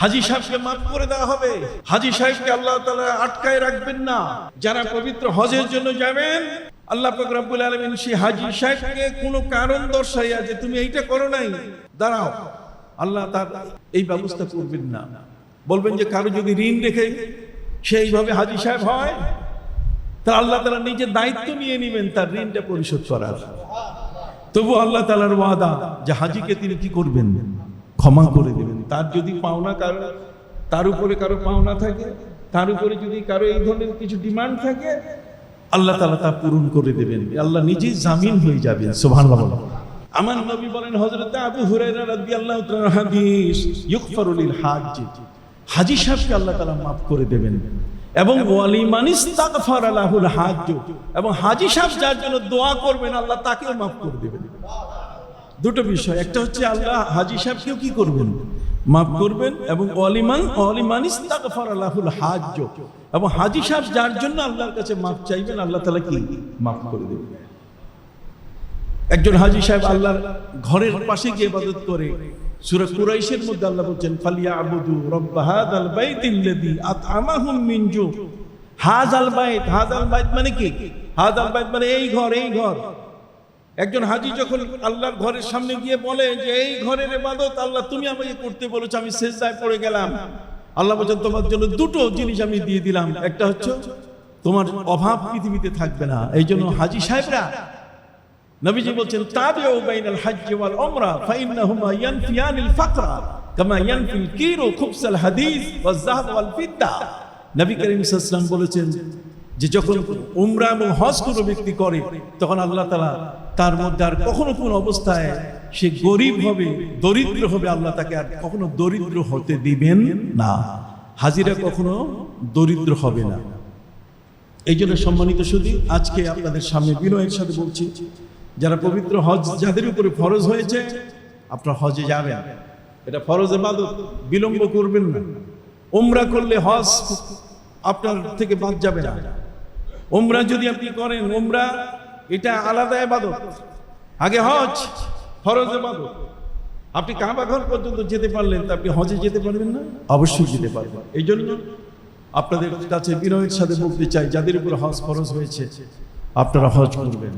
হাজি সাহেবকে মাফ করে দেওয়া হবে। হাজি সাহেবকে আল্লাহ তালা আটকায় রাখবেন না। যারা পবিত্র হজের জন্য যাবেন, আল্লাহ রব্বুল আলামিন সেই হাজি সাহেবকে কোনো কারণ দর্শাইয়া যে তুমি এইটা করো নাই। দাঁড়াও, আল্লাহ তার এই ব্যবস্থা করবেন না। বলবেন যে কারও যদি ঋণ রেখে সেইভাবে হাজি সাহেব হয় তাহলে আল্লাহ তালা নিজের দায়িত্ব নিয়ে নেবেন তার ঋণটা পরিশোধ করার। তবু আল্লাহ তালার ওয়াদা যে হাজিকে তিনি কি করবেন? ক্ষমা করে দেবেন। তার যদি পাওনা কারও, তার উপরে কারও পাওনা থাকে, তার উপরে যদি কারও এই ধরনের কিছু ডিমান্ড থাকে, আল্লাহ তালা তা পূরণ করে দেবেন। আল্লাহ নিজেই জামিন হয়ে যাবেন, সুবহানাল্লাহ আমার নবী বলেন, হযরত আবু হুরায়রা রাদিয়াল্লাহু তাআলা হাদিস ইগফারু লিল হাজ্জ। হাজি সাহেবকে আল্লাহ তাআলা মাফ করে দেবেন। এবং এবং হাজি সাহেব যার জন্য দোয়া করবেন, আল্লাহ তাকেও মাফ করে দেবেন। দুটো বিষয়, একটা হচ্ছে আল্লাহ হাজি সাহেবকেও কি করবেন? মাফ করবেন এবং অলিমান অলিমান ইস্তাগফার লাহুল হাজ্জ। এবং হাজি সাহেব যার জন্য আল্লাহর কাছে মাফ চাইবেন, আল্লাহ তাআলা কি? মাফ করে দেবেন। একজন হাজি সাহেব আল্লাহর ঘরের পাশে গিয়ে ইবাদত করে। সূরা কুরাইশের মধ্যে আল্লাহ বলছেন ফালিয়া আবুদু রব্ব হাদাল বাইতিল্লাযী আত'আমাহুম মিন জু হাযাল বাইত হাযাল বাইত মানে কি? হাযাল বাইত মানে এই ঘর এই ঘর। একজন হাজি যখন আল্লাহর ঘরের সামনে গিয়ে বলে যে, এই ঘরের ইবাদত আল্লাহ, তুমি আমাকে করতে বলেছ, আমি সেজদায় পড়ে গেলাম। আল্লাহ বলছেন, তোমার জন্য দুটো জিনিস আমি দিয়ে দিলাম। একটা হচ্ছে, তোমার অভাব পৃথিবীতে থাকবে না। এই জন্য হাজি সাহেবরা নবীজি বলছেন, তাবিউ বাইনাল হজ্জ ওয়াল উমরা, ফাইন্নাহুমা ইয়ানফিয়ানিল ফাকরা, কামা ইয়ানফিল কিরু খুবসাল হাদিস ওয়াজ যাহাব ওয়াল ফিদ্দা। নবী করিম সাল্লাল্লাহু বলেছেন যে, যখন উমরা এবং হজ কোনো ব্যক্তি করে, তখন আল্লাহ তাআলা তার মধ্যে আর কখনো কোন অবস্থায় সে গরিব হবে, দরিদ্র হবে, আল্লাহ তাকে আর কখনো দরিদ্র হতে দিবেন না। হাজিরা কখনো দরিদ্র হবে না। এই জন্য সম্মানিত শুধু আজকে আপনাদের সামনে বিনয়ের সাথে বলছি, যারা পবিত্র হজ যাদের উপরে ফরজ হয়েছে, আপনার হজে যাবেন। এটা ফরজ এবাদত বিলম্ব করবেন না। ওমরা করলে হজ আপনার থেকে বাদ যাবে না। ওমরা যদি আপনি করেন ওমরা এটা আলাদা এবাদত আগে হজ ফরজ এবাদত আপনি কাবা ঘর পর্যন্ত যেতে পারলেন তা আপনি হজে যেতে পারবেন না? অবশ্যই যেতে পারবেন এই জন্য আপনাদের কাছে বিনয়ের সাথে বলতে চাই যাদের উপর হজ ফরজ হয়েছে আপনারা হজ করবেন।